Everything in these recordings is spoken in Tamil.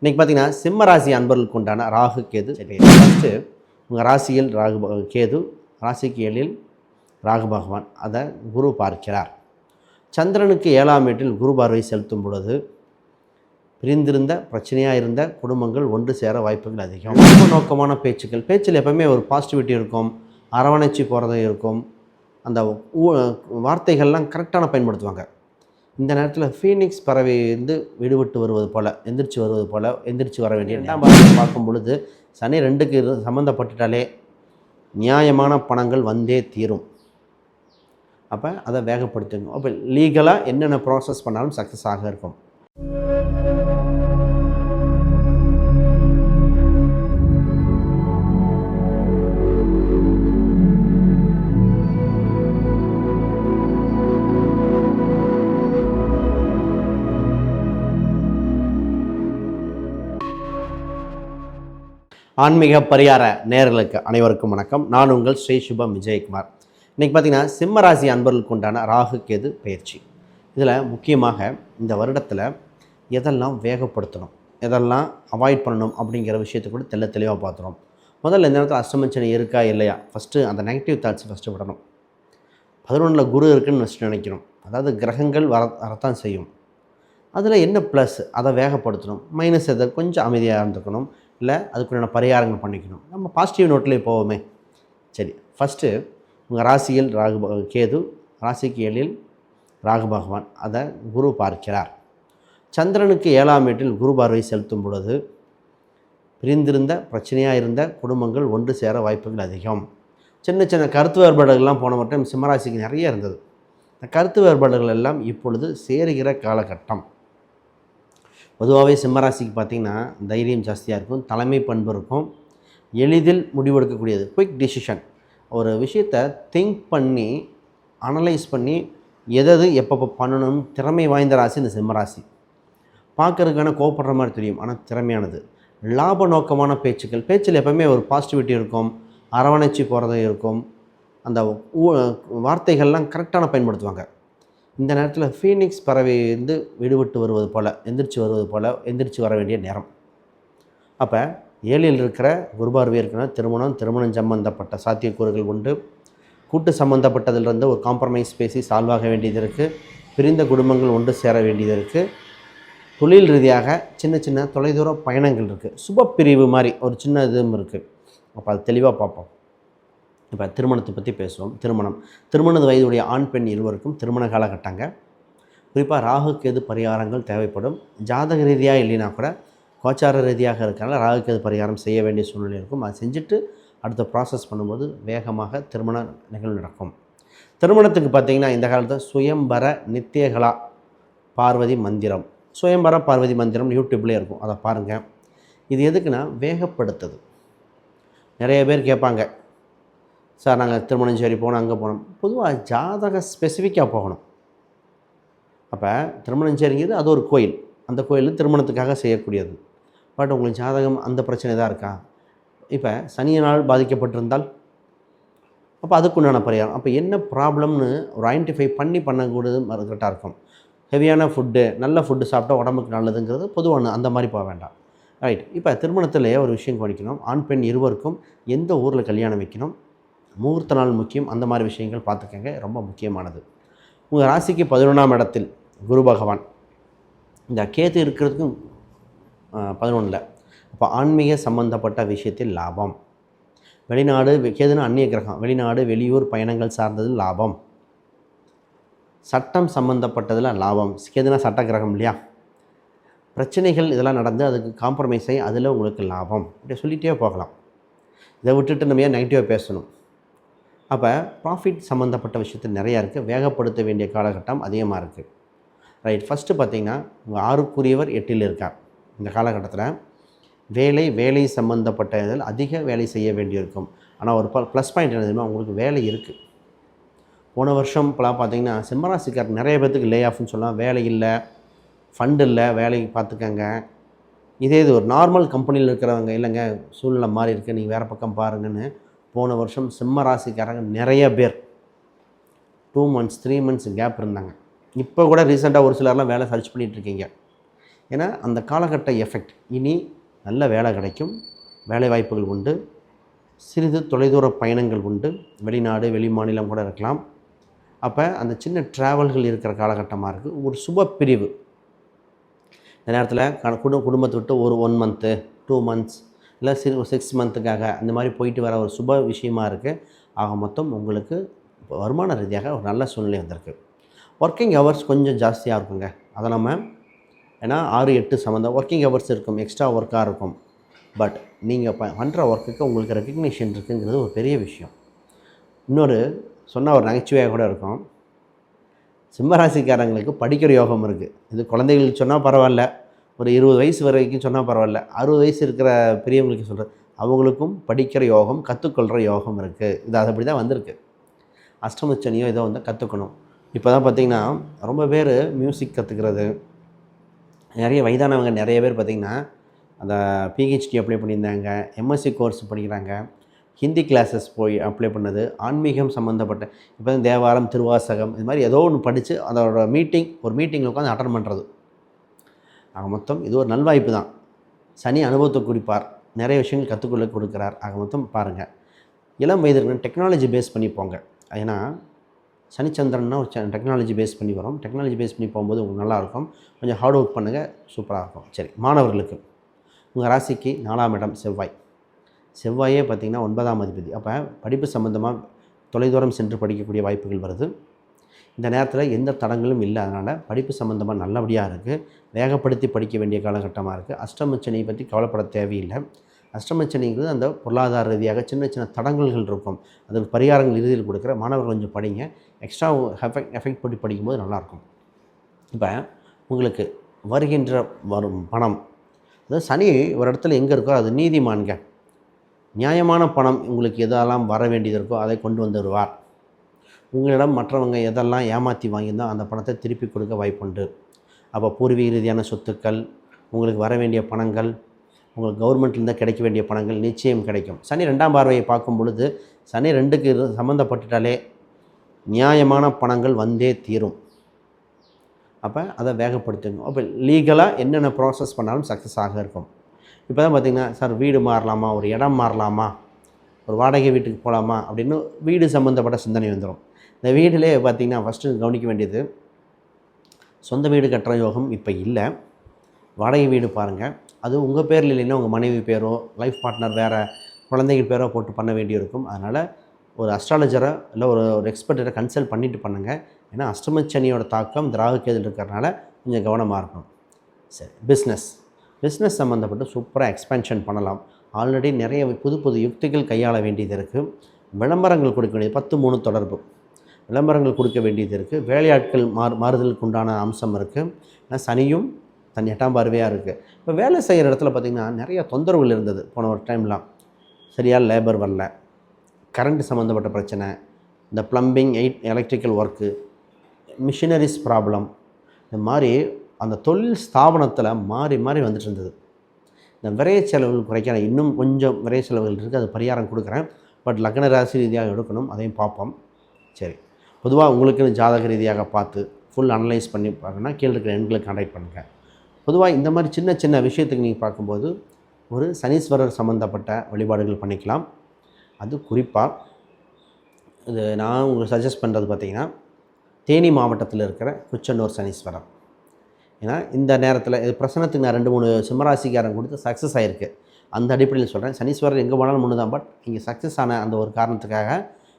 இன்றைக்கி பார்த்தீங்கன்னா சிம்ம ராசி அன்பர்களுக்கு உண்டான ராகு கேது. ஃபஸ்ட்டு உங்கள் ராசியில் ராகு கேது ராசிக்கு ஏழில் ராகு பகவான். அதை குரு பார்க்கிறார். சந்திரனுக்கு ஏழாம் வீட்டில் குரு பார்வை செலுத்தும் பொழுது பிரிந்திருந்த பிரச்சனையாக இருந்த குடும்பங்கள் ஒன்று சேர வாய்ப்புகள் அதிகம். ரொம்ப நோக்கமான பேச்சுக்கள். பேச்சில் எப்பவுமே ஒரு பாசிட்டிவிட்டி இருக்கும் அரவணைச்சி போகிறது இருக்கும். அந்த வார்த்தைகள்லாம் கரெக்டான பயன்படுத்துவாங்க. இந்த நேரத்தில் ஃபீனிக்ஸ் பறவை வந்து விடுபட்டு வருவது போல் எந்திரிச்சு வருவது போல் எந்திரிச்சு வர வேண்டிய ரெண்டாம் பார்க்கும் பொழுது சனி ரெண்டுக்கு சம்மந்தப்பட்டுட்டாலே நியாயமான பணங்கள் வந்தே தீரும். அப்போ அதை வேகப்படுத்துங்க. அப்போ லீகலாக என்னென்ன ப்ராசஸ் பண்ணாலும் சக்ஸஸ் ஆக இருக்கும். ஆன்மீக பரிகார நேர்களுக்கு அனைவருக்கும் வணக்கம். நான் உங்கள் ஸ்ரீ சுபம் விஜயகுமார் இன்றைக்கி பார்த்தீங்கன்னா சிம்மராசி அன்பர்களுக்கு உண்டான ராகு கேது பயிற்சி. இதில் முக்கியமாக இந்த வருடத்தில் எதெல்லாம் வேகப்படுத்தணும் எதெல்லாம் அவாய்ட் பண்ணணும் அப்படிங்கிற விஷயத்தை கூட தெள்ள தெளிவாக பார்த்துறோம் முதல்ல இந்த நேரத்தில் அஷ்டமச்சனை இருக்கா இல்லையா? ஃபஸ்ட்டு அந்த நெகட்டிவ் தாட்ஸ் ஃபஸ்ட்டு விடணும். பதினொன்றில் குரு இருக்குன்னு ஃபஸ்ட்டு நினைக்கணும். அதாவது கிரகங்கள் வர வரத்தான் செய்யும். அதில் என்ன ப்ளஸ் அதை வேகப்படுத்தணும். மைனஸ் எதை கொஞ்சம் அமைதியாக இருந்துக்கணும். இல்லை அதுக்குண்டான பரிகாரங்கள் பண்ணிக்கணும். நம்ம பாசிட்டிவ் நோட்லேயே போவோமே. சரி ஃபஸ்ட்டு உங்கள் ராசியில் ராகு கேது ராசிக்கு ஏழில் ராகு பகவான். அதை குரு பார்க்கிறார். சந்திரனுக்கு ஏழாம் வீட்டில் குரு பார்வை செலுத்தும் பொழுது பிரிந்திருந்த பிரச்சனையாக இருந்த குடும்பங்கள் ஒன்று சேர வாய்ப்புகள் அதிகம். சின்ன சின்ன கருத்து வேறுபாடுகள்லாம் போன மட்டும் சிம்மராசிக்கு நிறைய இருந்தது. இந்த கருத்து வேறுபாடுகள் எல்லாம் இப்பொழுது சேருகிற காலகட்டம். பொதுவாகவே சிம்மராசிக்கு பார்த்திங்கன்னா தைரியம் ஜாஸ்தியாக இருக்கும் தலைமை பண்பு இருக்கும் எளிதில் முடிவெடுக்கக்கூடியது குயிக் டிசிஷன் ஒரு விஷயத்தை திங்க் பண்ணி அனலைஸ் பண்ணி எதது எப்பப்போ பண்ணணும்னு திறமை வாய்ந்த ராசி இந்த சிம்மராசி. பார்க்குறதுக்கான கோவப்படுற மாதிரி தெரியும் ஆனால் திறமையானது. லாப நோக்கமான பேச்சுக்கள் பேச்சில் எப்போவுமே ஒரு பாசிட்டிவிட்டி இருக்கும் அரவணைச்சி போகிறது இருக்கும். அந்த ஊ- வார்த்தைகள்லாம் கரெக்டான பயன்படுத்துவாங்க. இந்த நேரத்தில் ஃபீனிக்ஸ் பறவை வந்து விடுபட்டு வருவது போல் எந்திரிச்சு வருவது போல் எந்திரிச்சு வர வேண்டிய நேரம். அப்போ ஏழில் இருக்கிற குருபார்வை இருக்கிற திருமணம் திருமணம் சம்பந்தப்பட்ட சாத்தியக்கூறுகள் உண்டு. கூட்டு சம்பந்தப்பட்டதிலிருந்து ஒரு காம்ப்ரமைஸ் பேசி சால்வ் ஆக வேண்டியது இருக்குது பிரிந்த குடும்பங்கள் ஒன்று சேர வேண்டியது இருக்குது தொழில் ரீதியாக சின்ன சின்ன தொலைதூர பயணங்கள் இருக்குது சுப பிரிவு மாதிரி ஒரு சின்ன இதுவும் இருக்குது அப்போ அது தெளிவாக பார்ப்போம். இப்போ திருமணத்தை பற்றி பேசுவோம். திருமணம். திருமண வயதுடைய ஆண் பெண் இருவருக்கும் திருமண காலகட்டங்க. குறிப்பாக ராகு கேது பரிகாரங்கள் தேவைப்படும். ஜாதக ரீதியாக இல்லைனா கூட கோச்சார ரீதியாக இருக்கனால ராகு கேது பரிகாரம் செய்ய வேண்டிய சூழ்நிலை இருக்கும். அதை செஞ்சுட்டு அடுத்த ப்ராசஸ் பண்ணும்போது வேகமாக திருமண நிகழ்வு நடக்கும். திருமணத்துக்கு பார்த்தீங்கன்னா இந்த காலத்தில் சுயம்பர நித்தியகலா பார்வதி மந்திரம். சுயம்பர பார்வதி மந்திரம் யூடியூப்லேயே இருக்கும். அதை பாருங்கள் இது எதுக்குன்னா வேகப்படுத்துது. நிறைய பேர் கேட்பாங்க சார் நாங்கள் திருமணம் சரி போனோம் அங்கே போனோம். பொதுவாக ஜாதக ஸ்பெசிஃபிக்காக போகணும். அப்போ திருமணம் சரிங்கிறது அது ஒரு கோயில். அந்த கோயில் திருமணத்துக்காக செய்யக்கூடியது. பட் உங்களுக்கு ஜாதகம் அந்த பிரச்சனை தான் இருக்கா? இப்போ சனியினால் பாதிக்கப்பட்டிருந்தால்? அப்போ அதுக்குண்டான பரிகாரம். அப்போ என்ன ப்ராப்ளம்னு ஒரு ஐடென்டிஃபை பண்ணி பண்ணக்கூடியது கரெக்டாக இருக்கும். ஹெவியான ஃபுட்டு நல்ல ஃபுட்டு சாப்பிட்டா உடம்புக்கு நல்லதுங்கிறது பொதுவான அந்த மாதிரி போக வேண்டாம். ரைட். இப்போ திருமணத்திலேயே ஒரு விஷயம் கவனிக்கணும். ஆண் பெண் இருவருக்கும் எந்த ஊரில் கல்யாணம் வைக்கணும்? முகூர்த்த நாள் முக்கியம். அந்த மாதிரி விஷயங்கள் பார்த்துக்கங்க. ரொம்ப முக்கியமானது. உங்கள் ராசிக்கு பதினொன்றாம் இடத்தில் குரு பகவான். இந்த கேத்து இருக்கிறதுக்கும் பதினொன்றில் அப்போ ஆன்மீக சம்பந்தப்பட்ட விஷயத்தில் லாபம். வெளிநாடு கேதுனா அந்நிய கிரகம். வெளிநாடு வெளியூர் பயணங்கள் சார்ந்தது லாபம். சட்டம் சம்பந்தப்பட்டதில் லாபம். கேதுனா சட்ட கிரகம் இல்லையா? பிரச்சனைகள் இதெல்லாம் நடந்து அதுக்கு காம்ப்ரமைஸ் ஆகி அதில் உங்களுக்கு லாபம். இப்படி சொல்லிகிட்டே போகலாம். இதை விட்டுட்டு நம்ம ஏன் நெகட்டிவாக பேசணும்? அப்போ ப்ராஃபிட் சம்மந்தப்பட்ட விஷயத்து நிறையா இருக்குது வேகப்படுத்த வேண்டிய காலகட்டம் அதிகமாக இருக்குது ரைட் ஃபஸ்ட்டு பார்த்தீங்கன்னா உங்கள் ஆறுக்குரியவர் எட்டில் இருக்கார். இந்த காலகட்டத்தில் வேலை வேலை சம்மந்தப்பட்ட இதில் அதிக வேலை செய்ய வேண்டியிருக்கும். ஆனால் ஒரு ப்ளஸ் பாயிண்ட் என்ன தெரியுமா? உங்களுக்கு வேலை இருக்குது போன வருஷம் இப்போலாம் பார்த்தீங்கன்னா சிம்மராசிக்கார் நிறைய பேர்த்துக்கு லே ஆஃப்னு சொல்லலாம் வேலை இல்லை ஃபண்ட் இல்லை வேலைக்கு பார்த்துக்கங்க. இதே இது ஒரு நார்மல் கம்பெனியில் இருக்கிறவங்க இல்லைங்க சூழ்நிலை மாறி இருக்குது நீங்கள் வேறு பக்கம் பாருங்கன்னு போன வருஷம் சிம்ம ராசிக்காரங்க நிறைய பேர். Two months three months gap இருந்தாங்க. இப்போ கூட ரீசெண்டாக ஒரு சிலர்லாம் வேலை சர்ச் பண்ணிகிட்ருக்கீங்க ஏன்னா அந்த காலகட்ட எஃபெக்ட் இனி நல்ல வேலை கிடைக்கும். வேலை வாய்ப்புகள் உண்டு. சிறிது தொலைதூர பயணங்கள் உண்டு. வெளிநாடு வெளி மாநிலம் கூட இருக்கலாம். அப்போ அந்த சின்ன ட்ராவல்கள் இருக்கிற காலகட்டமாக இருக்குது ஒரு சுப பிரிவு. இந்த நேரத்தில் க- குடும்பத்தை விட்டு ஒரு ஒன் மந்த்து டூ மந்த்ஸ் இல்லை சிறு சிக்ஸ் மந்த்துக்காக அந்த மாதிரி போயிட்டு வர ஒரு சுப விஷயமா இருக்குது ஆக மொத்தம் உங்களுக்கு வருமான ரீதியாக ஒரு நல்ல சூழ்நிலை வந்திருக்கு. ஒர்க்கிங் ஹவர்ஸ் கொஞ்சம் ஜாஸ்தியாக இருக்குங்க. அதை நம்ம ஏன்னா ஆறு எட்டு சம்மந்தம் ஒர்க்கிங் ஹவர்ஸ் இருக்கும் எக்ஸ்ட்ரா ஒர்க்காக இருக்கும். பட் நீங்கள் ப பண்ணுற ஒர்க்குக்கு உங்களுக்கு ரெக்கக்னிஷன் இருக்குங்கிறது ஒரு பெரிய விஷயம். இன்னொரு சொன்னால் ஒரு நகைச்சுவையாக கூட இருக்கும். சிம்மராசிக்காரங்களுக்கு படிக்கிற யோகம் இருக்குது இது குழந்தைகளுக்கு சொன்னால் பரவாயில்ல. ஒரு இருபது வயசு வரைக்கும் சொன்னால் பரவாயில்ல. அறுபது வயசு இருக்கிற பெரியவங்களுக்கு சொல்கிறது அவங்களுக்கும் படிக்கிற யோகம் கற்றுக்கொள்கிற யோகம் இருக்குது இது அது அப்படி தான் வந்திருக்கு. அஷ்டமச்சனியோ ஏதோ வந்து கற்றுக்கணும் இப்போ தான் பார்த்தீங்கன்னா ரொம்ப பேர் மியூசிக் கற்றுக்கிறது நிறைய வயதானவங்க நிறைய பேர் பார்த்திங்கன்னா அந்த பிஹெச்டி அப்ளை பண்ணியிருந்தாங்க. எம்எஸ்சி கோர்ஸ் படிக்கிறாங்க. ஹிந்தி கிளாஸஸ் போய் அப்ளை பண்ணது. ஆன்மீகம் சம்மந்தப்பட்ட இப்போ தேவாரம் திருவாசகம் இது மாதிரி ஏதோ ஒன்று படித்து அதோட மீட்டிங் ஒரு மீட்டிங்கில் உட்காந்து அட்டன் பண்ணுறது ஆக மொத்தம் இது ஒரு நல்வாய்ப்பு தான். சனி அனுபவத்தை குறிப்பார். நிறைய விஷயங்கள் கற்றுக்கொள்ள கொடுக்குறார். ஆக மொத்தம் பாருங்கள் இளம் வயதிற்கு டெக்னாலஜி பேஸ் பண்ணி போங்க. ஏன்னா சனிச்சந்திரன்னா ஒரு டெக்னாலஜி பேஸ் பண்ணி வரும். டெக்னாலஜி பேஸ் பண்ணி போகும்போது உங்களுக்கு நல்லாயிருக்கும் கொஞ்சம் ஹார்ட் ஒர்க் பண்ணுங்கள் சூப்பராக இருக்கும். சரி மாணவர்களுக்கு. உங்கள் ராசிக்கு நாலாம் இடம் செவ்வாய். செவ்வாயே பார்த்திங்கன்னா ஒன்பதாம் அதிபதி. அப்போ படிப்பு சம்மந்தமாக தொலைதூரம் சென்று படிக்கக்கூடிய வாய்ப்புகள் வருது. இந்த நேரத்தில் எந்த தடங்களும் இல்லை. அதனால் படிப்பு சம்மந்தமாக நல்லபடியாக இருக்குது வேகப்படுத்தி படிக்க வேண்டிய காலகட்டமாக இருக்குது அஷ்டமச்சனையை பற்றி கவலைப்பட தேவையில்லை. அஷ்டமச்சனைங்கிறது அந்த பொருளாதார ரீதியாக சின்ன சின்ன தடங்கல்கள் இருக்கும். அதுக்கு பரிகாரங்கள் இறுதியில் கொடுக்குற மாணவர்கள் கொஞ்சம் படிங்க. எக்ஸ்ட்ரா எஃபெக்ட் எஃபெக்ட் போட்டு படிக்கும்போது நல்லாயிருக்கும். இப்போ உங்களுக்கு வருகின்ற வரும் பணம் அதாவது சனி ஒரு இடத்துல எங்கே இருக்கோ அது நீதிமான்க நியாயமான பணம் உங்களுக்கு எதெல்லாம் வர வேண்டியது இருக்கோ அதை கொண்டு வந்துடுவார் உங்களிடம் மற்றவங்க எதெல்லாம் ஏமாற்றி வாங்கியிருந்தோ அந்த பணத்தை திருப்பி கொடுக்க வாய்ப்புண்டு. அப்போ பூர்வீக ரீதியான சொத்துக்கள் உங்களுக்கு வர வேண்டிய பணங்கள் உங்களுக்கு கவர்மெண்ட்லேருந்து கிடைக்க வேண்டிய பணங்கள் நிச்சயம் கிடைக்கும். சனி ரெண்டாம் பார்வையை பார்க்கும் பொழுது சனி ரெண்டுக்கு இரு- சம்மந்தப்பட்டுட்டாலே நியாயமான பணங்கள் வந்தே தீரும். அப்போ அதை வேகப்படுத்துங்க. அப்போ லீகலாக என்னென்ன ப்ராசஸ் பண்ணாலும் சக்ஸஸ் ஆக இருக்கும். இப்போ தான் பார்த்தீங்கன்னா சார் வீடு மாறலாமா? ஒரு இடம் மாறலாமா? ஒரு வாடகை வீட்டுக்கு போகலாமா? அப்படின்னு வீடு சம்மந்தப்பட்ட சிந்தனை வந்துடும். இந்த வீட்டிலே பார்த்திங்கன்னா ஃபஸ்ட்டு கவனிக்க வேண்டியது சொந்த வீடு கட்டுற யோகம் இப்போ இல்லை. வாடகை வீடு பாருங்கள் அது உங்கள் பேரில் இல்லைன்னா உங்கள் மனைவி பேரோ லைஃப் பார்ட்னர் வேறு குழந்தைகள் பேரோ போட்டு பண்ண வேண்டியிருக்கும். அதனால் ஒரு அஸ்ட்ராலஜரை இல்லை ஒரு ஒரு எக்ஸ்பர்ட்டரை கன்சல்ட் பண்ணிவிட்டு பண்ணுங்கள் ஏன்னா அஷ்டமச்சனியோட தாக்கம் திராகுக்கேதில் இருக்கிறனால கொஞ்சம் கவனமாக இருக்கணும். சரி பிஸ்னஸ் பிஸ்னஸ் சம்மந்தப்பட்டு சூப்பராக எக்ஸ்பென்ஷன் பண்ணலாம். ஆல்ரெடி நிறைய புது புது யுக்திகள் கையாள வேண்டியது இருக்குது விளம்பரங்கள் கொடுக்க வேண்டியது பத்து மூணு தொடர்பு. விளம்பரங்கள் கொடுக்க வேண்டியது இருக்குது வேலையாட்கள் மாறு மாறுதலுக்கு உண்டான அம்சம் இருக்குது ஏன்னா சனியும் தன் எட்டாம் பார்வையாக இருக்குது இப்போ வேலை செய்கிற இடத்துல பார்த்திங்கன்னா நிறைய தொந்தரவுகள் இருந்தது போன ஒரு டைம்லாம் சரியாக லேபர் வரல. கரண்ட் சம்மந்தப்பட்ட பிரச்சனை. இந்த plumbing eight electrical work machineries problem இந்த மாதிரி அந்த தொழில் ஸ்தாபனத்தில் மாறி மாறி வந்துட்டு இருந்தது. இந்த விரைய செலவுகள் குறைக்க இன்னும் கொஞ்சம் விரைய செலவுகள் இருக்குது அது பரிகாரம் கொடுக்குறேன். பட் லக்ன ராசி ரீதியாக எடுக்கணும். அதையும் பார்ப்போம். சரி. பொதுவாக உங்களுக்குன்னு ஜாதக ரீதியாக பார்த்து ஃபுல் அனலைஸ் பண்ணி பார்க்கணும்னா கீழே இருக்கிற எண்களுக்கு கான்டாக்ட் பண்ணுங்கள் பொதுவாக இந்த மாதிரி சின்ன சின்ன விஷயத்துக்கு நீங்கள் பார்க்கும்போது ஒரு சனீஸ்வரர் சம்மந்தப்பட்ட வழிபாடுகள் பண்ணிக்கலாம். அது குறிப்பாக இது நான் உங்களுக்கு சஜஸ்ட் பண்ணுறது பார்த்திங்கன்னா தேனி மாவட்டத்தில் இருக்கிற குச்சனூர் சனீஸ்வரர் ஏன்னா இந்த நேரத்தில் இது பிரசனத்துக்கு நான் ரெண்டு மூணு சிம்மராசிக்காரன் கொடுத்து சக்ஸஸ் ஆகிருக்கு அந்த அடிப்படையில் சொல்கிறேன் சனீஸ்வரர் எங்கே போனாலும் ஒன்று தான் பட் இங்கே சக்ஸஸ் ஆன அந்த ஒரு காரணத்துக்காக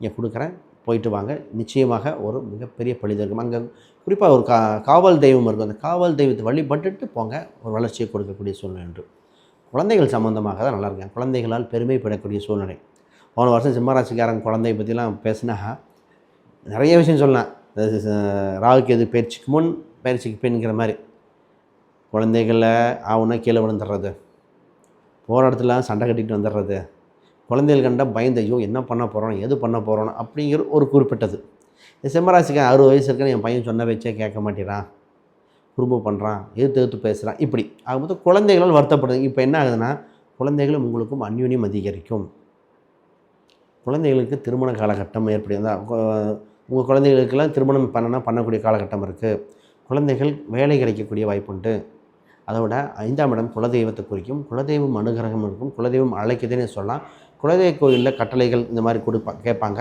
இங்கே கொடுக்குறேன். போயிட்டு வாங்க. நிச்சயமாக ஒரு மிகப்பெரிய பழிது இருக்கும். அங்கே குறிப்பாக ஒரு கா காவல் தெய்வம் இருக்கும். அந்த காவல் தெய்வத்தை வழிபட்டுட்டு போங்க. ஒரு வளர்ச்சியை கொடுக்கக்கூடிய சூழ்நிலை என்று குழந்தைகள் சம்மந்தமாக தான் நல்லா இருக்கேன் குழந்தைகளால் பெருமைப்படக்கூடிய சூழ்நிலை. போன வருஷம் சிம்மராசிக்காரன் குழந்தைய பற்றிலாம் பேசினா நிறைய விஷயம் சொல்லலாம். ராகுக்கு எது பயிற்சிக்கு முன் பயிற்சிக்கு பின்ங்கிற மாதிரி. குழந்தைகளை ஆவுனா கீழே விழுந்துடுறது. போகிற இடத்துல சண்டை கட்டிகிட்டு வந்துடுறது. குழந்தைகள் கண்டா பயந்து ஐயோ என்ன பண்ண போகிறோம் எது பண்ண போகிறோம் அப்படிங்கிற ஒரு குறிப்பிட்டது. இந்த அறுபது வயசு இருக்குன்னு என் பையன் சொன்ன வச்சே கேட்க மாட்டேறான் குறும்பு பண்ணுறான் எதிர்த்து எதிர்த்து பேசுகிறான் இப்படி. ஆகும்போது குழந்தைகளால் வருத்தப்படுது. இப்போ என்ன ஆகுதுன்னா குழந்தைகளும் உங்களுக்கும் அந்யோன்யம் அதிகரிக்கும். குழந்தைகளுக்கு திருமண காலகட்டம் ஏற்படுதா உங்கள் குழந்தைகளுக்கெல்லாம் திருமணம் பண்ணனா பண்ணக்கூடிய காலகட்டம் இருக்குது குழந்தைகள் வேலை கிடைக்கக்கூடிய வாய்ப்புண்டு அதோட ஐந்தாம் இடம் குலதெய்வத்தை குறிக்கும் குலதெய்வம் அனுகிரகம் இருக்கும் குலதெய்வம் அழைக்குதுன்னு சொல்லலாம். குலதெய்வ கோயிலில் கட்டளைகள் இந்த மாதிரி கொடுப்பா கேட்பாங்க.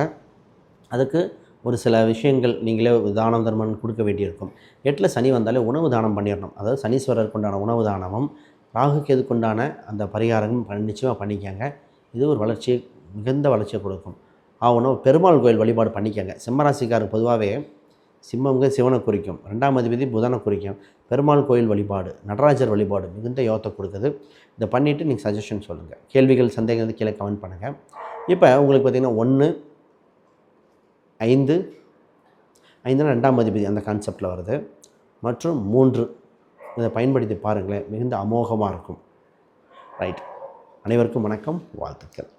அதுக்கு ஒரு சில விஷயங்கள் நீங்களே தானம் தர்மம் கொடுக்க வேண்டியிருக்கும். எட்டில் சனி வந்தாலே உணவு தானம் பண்ணிடணும். அதாவது சனீஸ்வரருக்கு உண்டான உணவு தானமும் ராகுக்கு எதுக்குண்டான அந்த பரிகாரமும் நிச்சயமாக பண்ணிக்கங்க. இது ஒரு வளர்ச்சியை மிகுந்த வளர்ச்சியை கொடுக்கும். ஆகணும் பெருமாள் கோயில் வழிபாடு பண்ணிக்கங்க. சிம்மராசிக்காரர் பொதுவாகவே சிம்மங்க சிவனை குறிக்கும். ரெண்டாம் அதிபதி புதனை குறிக்கும். பெருமாள் கோயில் வழிபாடு நடராஜர் வழிபாடு மிகுந்த யோகத்தை கொடுக்குது. இதை பண்ணிவிட்டு நீங்கள் சஜஷன் சொல்லுங்கள் கேள்விகள் சந்தேகம் வந்து கீழே கமெண்ட் பண்ணுங்கள் இப்போ உங்களுக்கு பார்த்திங்கன்னா ஒன்று ஐந்து ஐந்துனா ரெண்டாம் அதிபதி அந்த கான்செப்டில் வருது. மற்றும் மூன்று இதை பயன்படுத்தி பாருங்களேன். மிகுந்த அமோகமாக இருக்கும். ரைட் அனைவருக்கும் வணக்கம். வாழ்த்துக்கள்.